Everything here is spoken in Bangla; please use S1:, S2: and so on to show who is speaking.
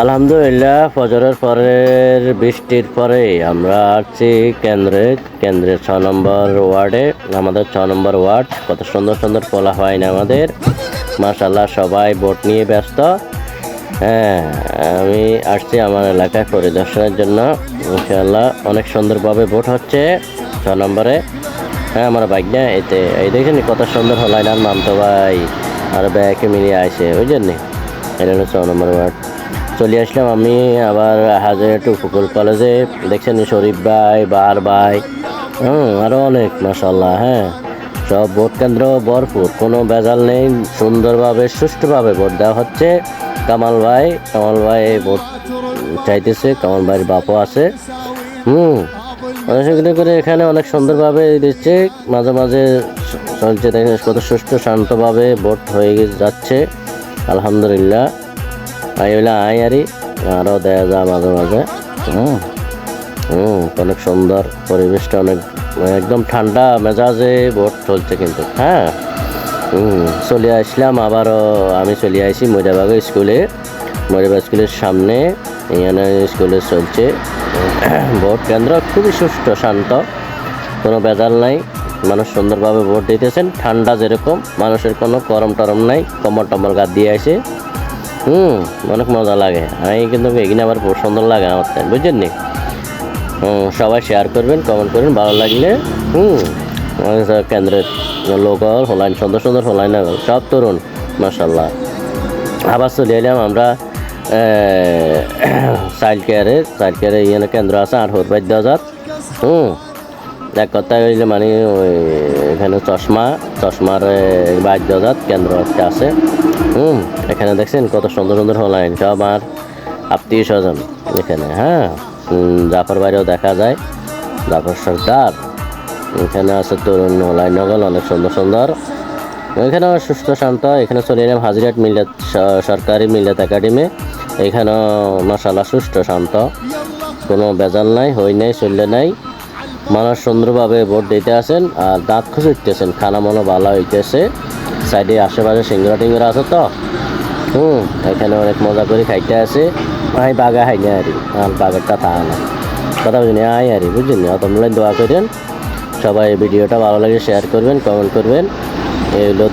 S1: আলহামদুলিল্লাহ, ফজরের পরের বৃষ্টির পরে আমরা আসছি কেন্দ্রে। কেন্দ্রের ছ নম্বর ওয়ার্ডে। আমাদের ছ নম্বর ওয়ার্ড, কত সুন্দর সুন্দর পোলা হয় না আমাদের। মাশাল্লাহ সবাই ভোট নিয়ে ব্যস্ত। হ্যাঁ আমি আসছি আমার এলাকায় পরিদর্শনের জন্য। ইনশাল্লাহ অনেক সুন্দরভাবে ভোট হচ্ছে ছ নম্বরে। হ্যাঁ আমার বাইক না এতে, এই দেখছেন কত সুন্দর হলাই না মামতো ভাই। আর ব্যাকে মিলিয়ে আসে বুঝলেন নি? এটা হলো ছ নম্বর ওয়ার্ড। চলে আসলাম আমি আবার হাজার টু ফুকুল কলেজে। দেখছেন শরীফ ভাই, বার ভাই, হুম আরও অনেক মাসাল্লাহ হ্যাঁ। সব ভোট কেন্দ্র ভরপুর, কোনো ভেজাল নেই, সুন্দরভাবে, সুষ্ঠুভাবে ভোট দেওয়া হচ্ছে। কামাল ভাই কামাল ভাই ভোট চাইতেছে, কামাল ভাইয়ের বাপও আছে। হুম অনেক করে এখানে অনেক সুন্দরভাবে দিচ্ছে, মাঝে মাঝে চলছে, দেখেন কত সুষ্ঠু, শান্তভাবে ভোট হয়ে যাচ্ছে, আলহামদুলিল্লাহ। আই হইলে আই আরই আরও দেয়া যায় মাঝে মাঝে। হুম। হুম, অনেক সুন্দর পরিবেশটা, অনেক, একদম ঠান্ডা মেজাজে ভোট চলছে কিন্তু। হ্যাঁ। হুম, চলে আসলাম, আবারও আমি চলে আসি মরিবাগ স্কুলে। মরিবাগ স্কুলের সামনে, এখানে স্কুলে চলছে। ভোট কেন্দ্র খুবই সুষ্ঠু, শান্ত। কোনো বেজাল নাই। মানুষ সুন্দরভাবে ভোট দিতেছেন। ঠান্ডা যেরকম, মানুষের কোনো গরম টরম নাই। কম্বল টম্বল গাদ দিয়ে আসে। হুম, অনেক মজা লাগে। আমি কিন্তু এগিয়ে আবার সুন্দর লাগে আমার তাই বুঝছেন নি? সবাই শেয়ার করবেন কমেন্ট করবেন, ভালো লাগলে, হুম। কেন্দ্রের লোকাল হলাইন সুন্দর সুন্দর হলাইন সব তরুণ মাসাল্লাহ আবার চলে এলাম আমরা চাইল্ড কেয়ারে চাইল্ড কেয়ারে ইয়ে কেন্দ্র আছে আর হোর বাদ্য হুম। এক কথায় হইলে মানে ওই এখানে চশমা, চশমার বাদ্য হাজার কেন্দ্র একটা আছে। হুম, এখানে দেখছেন কত সুন্দর সুন্দর হলাইন, সব আমার আত্মীয় স্বজন এখানে হ্যাঁ? জাফর বাড়িও দেখা যায়, জাফর সরকার, এখানে আছে তরুণ হলাইন নগল অনেক সুন্দর সুন্দর। এখানে সুস্থ, শান্ত, এখানে চলে এলাম হাজিরাট মিল্লাত সরকারি মিল্লাত একাডেমি। এখানেও মশালা সুস্থ, শান্ত। কোনো বেজাল নাই হই নাই, চললে নাই। মানুষ সুন্দরভাবে ভোট দিতে আসেন আর দাঁত খুঁজতেছেন খানা মনো ভালো হইতেছে। সাইডে আশেপাশে সিঙ্গরা টিঙ্গরা আছে তো? হুম, এখানে অনেক মজা করে খাইতে আসে আই বাগা হাই না আরি আর বাঘের কথা না? কথা বুঝিনি আই আরি বুঝলেন অত দোয়া করেন। সবাই ভিডিওটা ভালো লাগে শেয়ার করবেন কমেন্ট করবেন। এই হলো